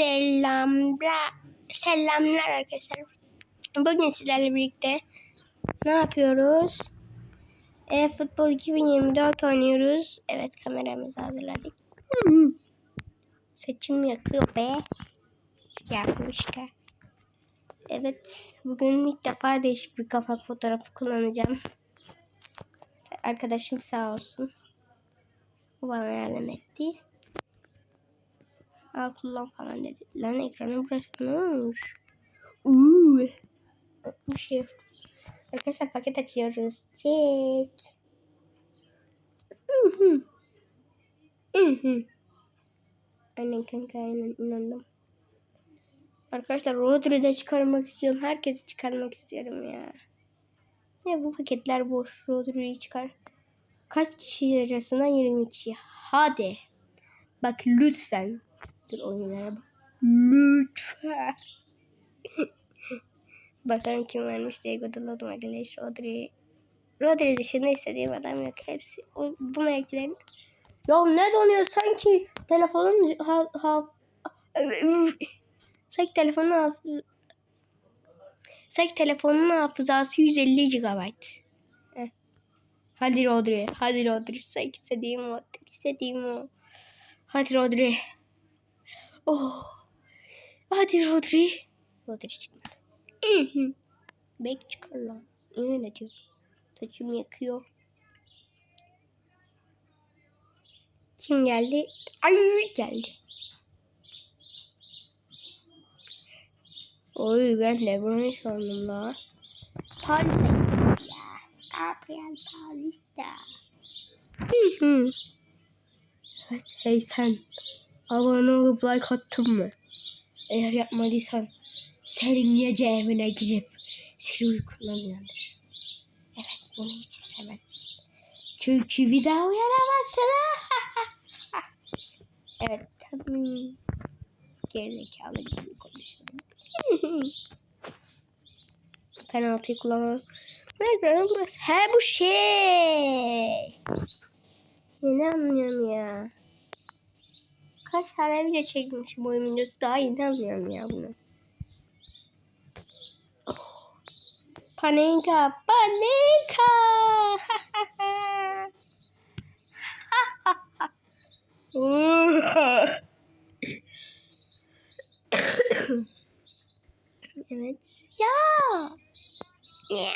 Selamlar. Selamlar arkadaşlar. Bugün sizlerle birlikte ne yapıyoruz? E, futbol 2024 oynuyoruz. Evet kameramızı hazırladık. Saçım yakıyor be. Yakmışka. Evet bugün ilk defa değişik bir kafa fotoğrafı kullanacağım. Arkadaşım sağ olsun. O bana yardım etti. Al kullan falan dedi. Lan ekranı burası ne olmuş? Uuu. Bir şey. Arkadaşlar paket açıyoruz. Çek. Hı hı. Hı hı. Aynen kanka aynen inandım. Arkadaşlar Rodri'de çıkarmak istiyorum. Herkesi çıkarmak istiyorum ya. Ya bu paketler boş. Rodri'yi çıkar. Kaç kişi arasında 20 kişi. Hadi. Bak lütfen. Dur oyunlara bak. Lütfen. Bakalım kim vermiş Diego Dalot, Magalhaes, Rodri. Rodri dışında istediğim adam yok. Hepsi o, bu mevkilerin. Ya ne donuyor sanki telefonun ha, ha, sanki telefonun haf, sanki telefonun hafızası 150 GB. Heh. Hadi Rodri, hadi Rodri. Sanki istediğim o, istediğim o. Hadi Rodri. Oh. Hadi Rodri. Rodri çıkmadı. Bek çıkar lan. İyi yönetiyor. Saçım yakıyor. Kim geldi? Ay geldi. Oy ben Lebron'u sandım la. Paris'e gittik ya. Gabriel Paris'te. Hı hı. Evet, hey sen. Abone olup like attın mı? Eğer yapmadıysan senin yiyeceğimine girip seni uykundan uyandır. Evet bunu hiç istemezsin. Çünkü bir daha uyanamazsın. evet tabii. Gerizekalı gibi konuşuyorum. Penaltıyı kullanalım. Ekranı burası? He bu şey. Yeni anlıyorum ya. Kaç tane video çekmişim oyun videosu daha yeni anlıyorum ya bunu. Oh. Panika, panika. evet. Ya. Ya.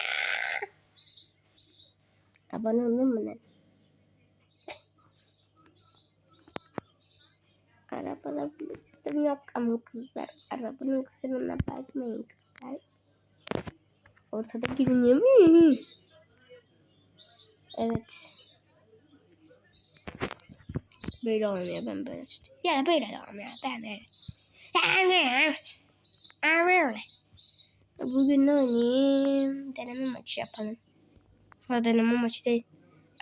Abone oldun mu lan? Arabada kızım yok ama kızlar. Arabanın kızına bakmayın kızlar. Ortada görünüyor mu? Evet. Böyle olmuyor ben böyle işte. Ya böyle de olmuyor ben böyle. Bugün ne oynayayım? Deneme maçı yapalım. Ha deneme maçı değil.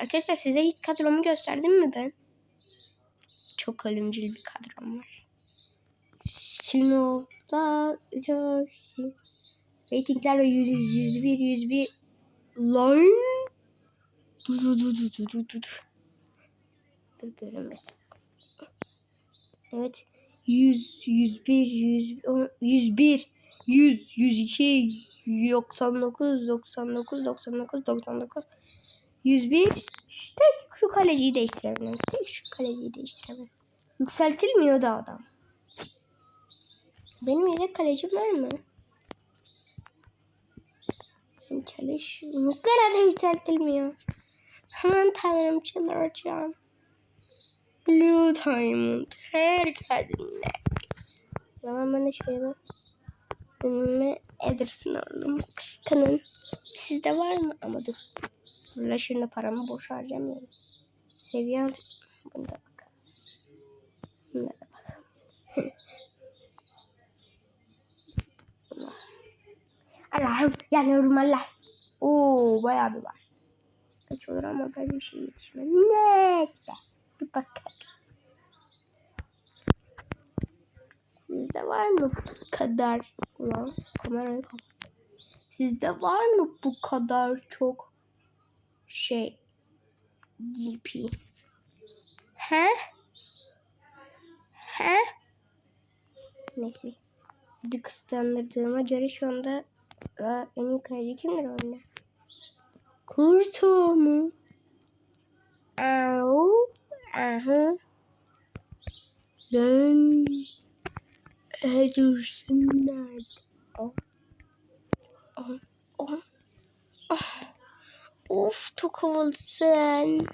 Arkadaşlar size hiç kadromu gösterdim mi ben? Çok ölümcül bir kadrom var. Şey. Ratinglerle 100, 101, 101. Lan. Dur dur dur dur dur dur dur. Göremez. Evet. 100, 101, 100, 101, 100, 102, 99, 99, 99, 99, 101. İşte şu kaleciyi değiştirebilirim. Tek şu kaleciyi değiştirebilirim. Yükseltilmiyor da adam. Benim yedek kalecim var mı? Ben çalış. Muslera da yükseltilmiyor. Aman tanrım çıldıracağım. Blue Diamond. Her kadınla. O zaman ben de şöyle önüme Ederson aldım. Kıskanın. Sizde var mı? Ama dur. Burada şimdi paramı boş harcamıyorum. Seviyem. Bunda bakalım. Bunda da bakalım. Allah'ım yanıyorum Allah. Oo bayağı bir var. Kaç olur ama ben bir şey yetişmem. Neyse. Bir bakalım. Sizde var mı bu kadar? Ulan kamerayı kapat. Sizde var mı bu kadar çok şey GP? He? He? Neyse. Sizi kıskandırdığıma göre şu anda aa, en iyi kaleci kimdir oyunda? Kurto mu? Au. Aha. Lan. Edursun nerede? Oh. Oh. Of çok havalısın.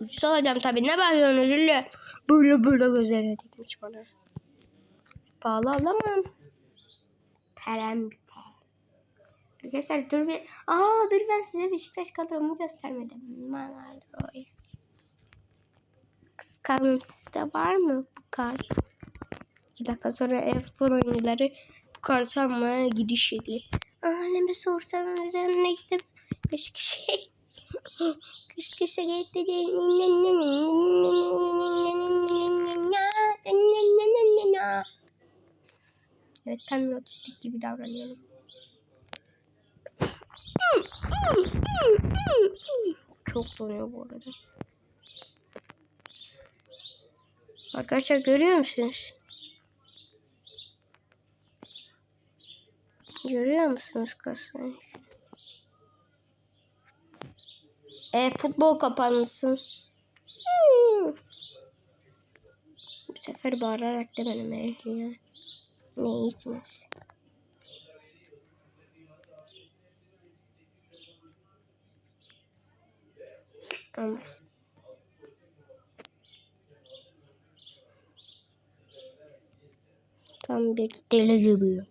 Ucuz alacağım tabii. Ne bakıyorsun özürlü? Böyle böyle gözlerine dikmiş bana. Pahalı alamam. Param biter. Arkadaşlar dur bir... Aa dur ben size Beşiktaş kadromu göstermedim. Manuel Roy. Kıskanın sizde var mı bu kart? İki dakika sonra e-futbol oyuncuları bu kartı almaya gidiş şekli. Anneme sorsan üzerine gidip kış kışa kış kışa gitti Evet tam bir otistik gibi davranıyorum. Çok donuyor bu arada. Arkadaşlar görüyor musunuz? Görüyor musunuz kasayı? E futbol kapansın. Hmm. Bu sefer bağırarak demedim ya. Ne iyisiniz? Olmaz. Tam bir deli gibi.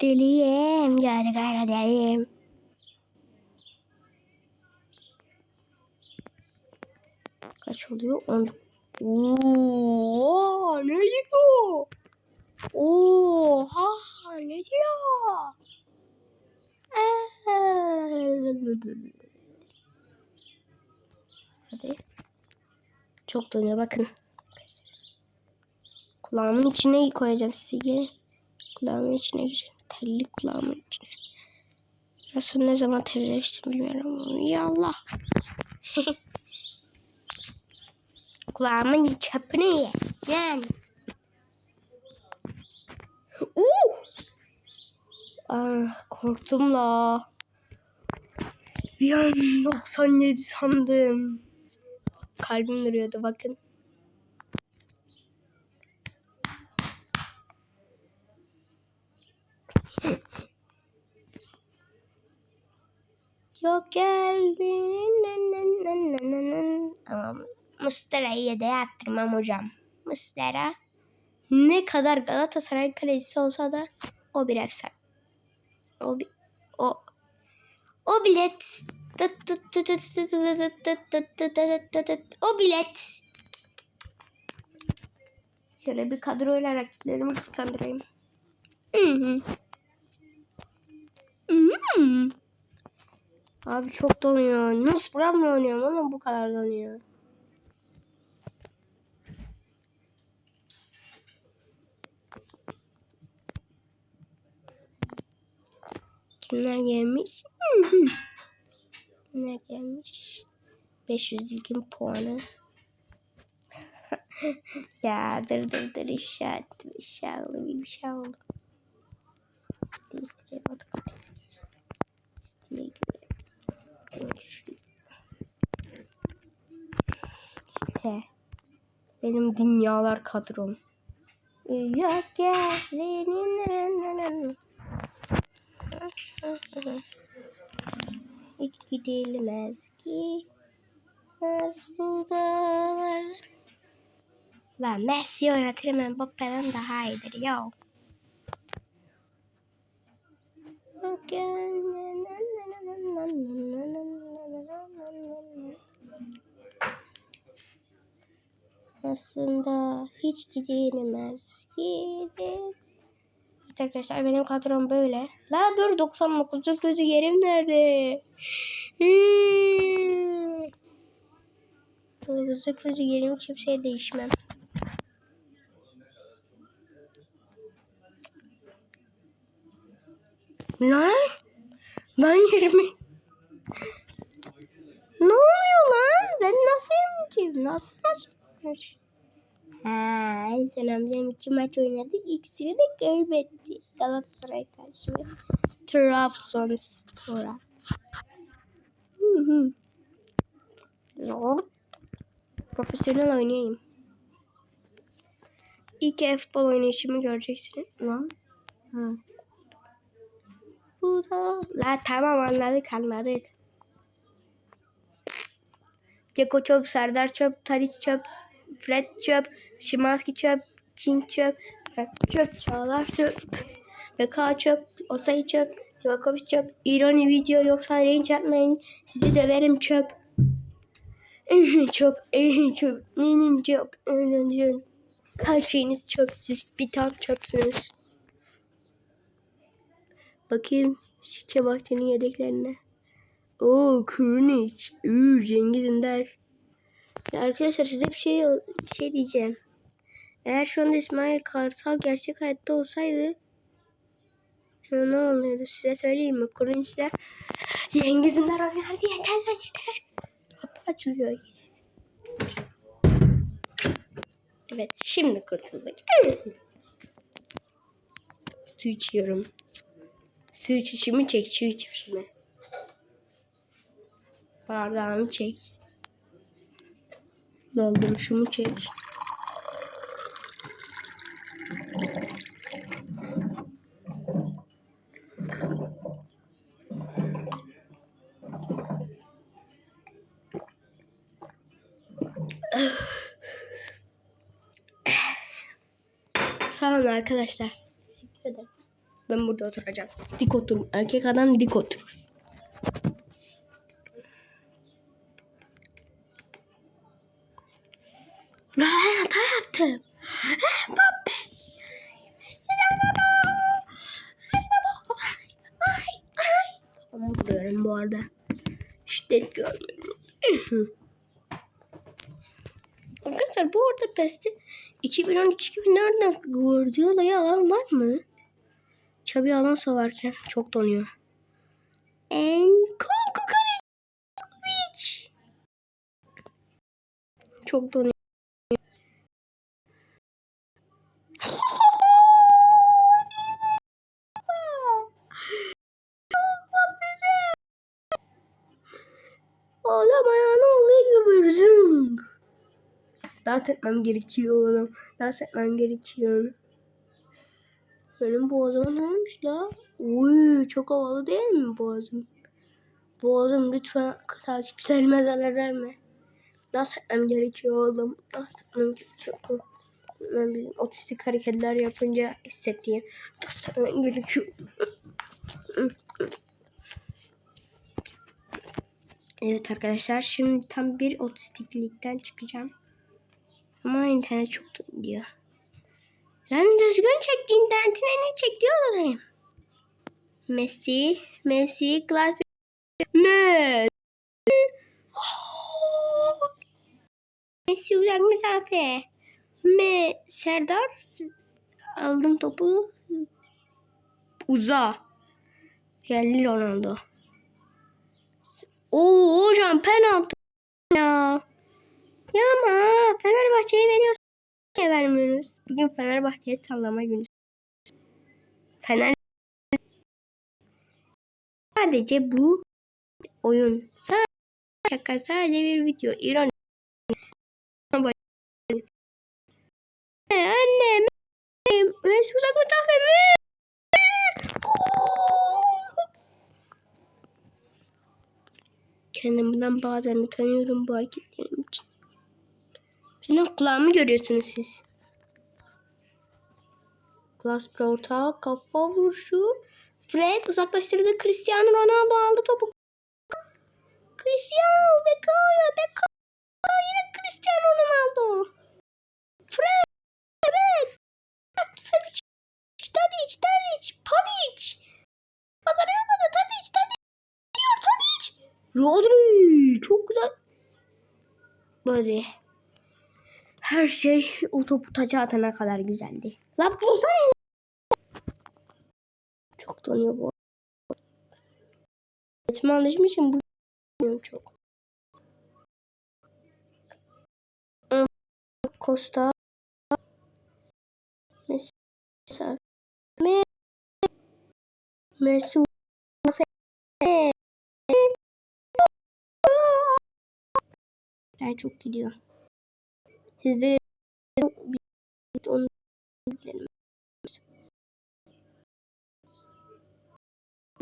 Deliyim. Geldi gayra deliyim. Kaç oluyor? 10. Oo, ne diyor? Oha, ne diyor? Hadi. Çok donuyor bakın. Kulağımın içine koyacağım sizi geri. Kulağımın içine girin. Telli kulağımın içine. Nasıl ne zaman temizlemiştim bilmiyorum. Ya Allah. Kulağımın çöpünü ye. Yani. Uh! Ah, korktum la. Bir an 97 sandım. Kalbim duruyordu bakın. Yok geldi. Ama Muslera'yı da yaptırmam hocam. Muslera ne kadar Galatasaray kalecisi olsa da o bir efsane. O bir, o o bilet o bilet şöyle bir kadroyla rakiplerimi kıskandırayım. Abi çok donuyor. Nasıl mı oynuyorum oğlum bu kadar donuyor. Kimler gelmiş? Kimler gelmiş? 500 ilgin puanı. ya dır dır dır inşa ettim. İnşa oldu bir şey oldu. Değiştirelim otomatik. İsteğe göre. İşte benim dünyalar kadrom. Yok gelinin hiç gidilmez ki Az burada Lan Messi oynatırım Mbappe'den daha iyidir ya. Aslında hiç gidilmez gidin. Evet arkadaşlar benim kadrom böyle. La dur 99 rüzgarım nerede? Hmm. 99 rüzgarımı kimseye değişmem. Lan ben 20 Ne oluyor lan? Ben nasıl 22? Nasıl nasıl? Ha, sen amcam iki maç oynadı. İkisini de kaybetti. Galatasaray karşı Trabzonspor'a. Hı hı. Zor. Profesyonel oynayayım. İlk futbol oynayışımı göreceksiniz. Lan. Bu da. La tamam anladık anladık. Ceko çöp, Serdar çöp, Tadiç çöp, Fred çöp, Şimanski çöp, King çöp, çöp, Çağlar çöp, Beka çöp, Osayi çöp, Livakovic çöp, İroni video yoksa linç atmayın, sizi döverim çöp. çöp, çöp, nenin çöp, çöp. Her şeyiniz çöp, siz bir tane çöpsünüz. Bakayım Şike Bahçe'nin yedeklerine. Oo Krunic. Üü Cengiz Ünder. Ya arkadaşlar size bir şey şey diyeceğim. Eğer şu anda İsmail Kartal gerçek hayatta olsaydı ya ne olurdu size söyleyeyim mi? Krunic'le Cengiz Ünder oynardı yeter lan yeter. Kapı açılıyor yine. Evet şimdi kurtulduk. Su içiyorum. Su içişimi çek su içişimi. Bardağımı çek. Dolduruşumu çek. Sağ olun arkadaşlar. Teşekkür ederim. Ben burada oturacağım. Dik otur. Erkek adam dik otur. Arkadaşlar bu arada PES'te 2013-2014'den Guardiola'yı alan var mı? Xabi Alonso varken çok donuyor. Enkunku Karikovic. Çok donuyor. Dans etmem gerekiyor oğlum. Dans etmem gerekiyor. Benim boğazıma ne olmuş la? Uy çok havalı değil mi boğazım? Boğazım lütfen takipçilerime zarar verme. Dans etmem gerekiyor oğlum. Dans etmem gerekiyor. Ben bizim otistik hareketler yapınca hissettiğim dans etmem gerekiyor. Evet arkadaşlar şimdi tam bir otistiklikten çıkacağım. Ama internet çok diyor. Lan düzgün çek internetine ne çek diyor odadayım. Messi, Messi, Glass, Messi. Messi uzak mesafe. Me Serdar aldım topu uza. Geldi Ronaldo. Oo hocam penaltı ya. Ya ama Fenerbahçe'ye veriyorsun. Niye vermiyoruz? Bugün Fenerbahçe'ye sallama günü. Fener sadece bu oyun. Sadece şaka sadece bir video. İran Annem Mesut uzak mesafe mi? Kendimden bazen utanıyorum bu hareketlerim için. Benim kulağımı görüyorsunuz siz. Glass orta kafa vuruşu. Fred uzaklaştırdı. Cristiano Ronaldo aldı topu. Cristiano Becao Becao yine Cristiano Ronaldo. Fred Fred Tadic Tadic Tadic Tadic Pazarına da Tadic Tadic diyor Tadic Rodri çok güzel. Böyle her şey o topu taça atana kadar güzeldi. Lan bu Çok donuyor bu. Etme alışmışım bu çok. Costa Mesafe. Me. Mesafe. Ben çok gidiyor. Siz de onu bilelim.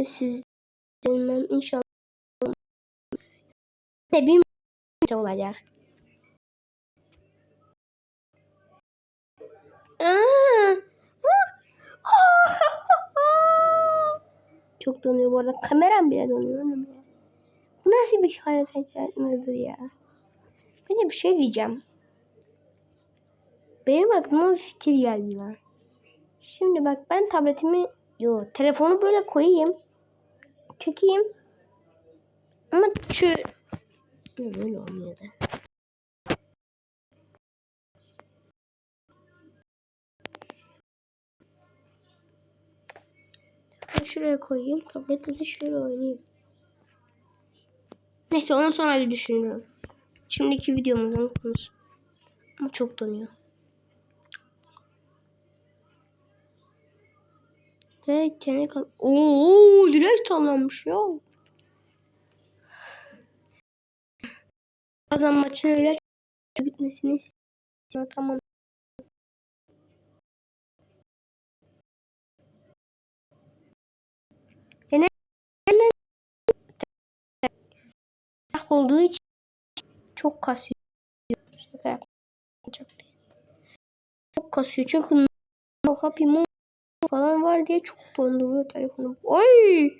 Siz bilmem inşallah ne bir şey olacak. Aa, vur. Çok donuyor bu arada. Kameram bile donuyor. Bu nasıl bir harita içerisinde ya? Ben bir şey diyeceğim. Benim aklıma bir fikir geldi lan. Şimdi bak ben tabletimi yo telefonu böyle koyayım. Çekeyim. Ama şu Yo, öyle olmuyor da. Şuraya koyayım. Tablette de şöyle oynayayım. Neyse onu sonra bir düşünüyorum. Şimdiki videomuzun konusu. Ama çok donuyor. Ve tene kal... Oo, direkt sallanmış ya. Bazen maçın öyle bitmesini istiyorum. Tamam. Yine olduğu için çok kasıyor. Çok kasıyor çünkü Happy Mom falan var diye çok donduruyor telefonu. Oy!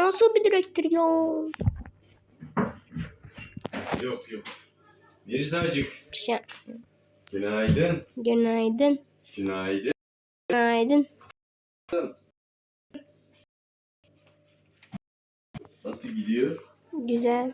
ya nasıl bir direktir ya? Yok yok. Mirzacık. Bir şey. Günaydın. Günaydın. Günaydın. Günaydın. Nasıl gidiyor? Güzel.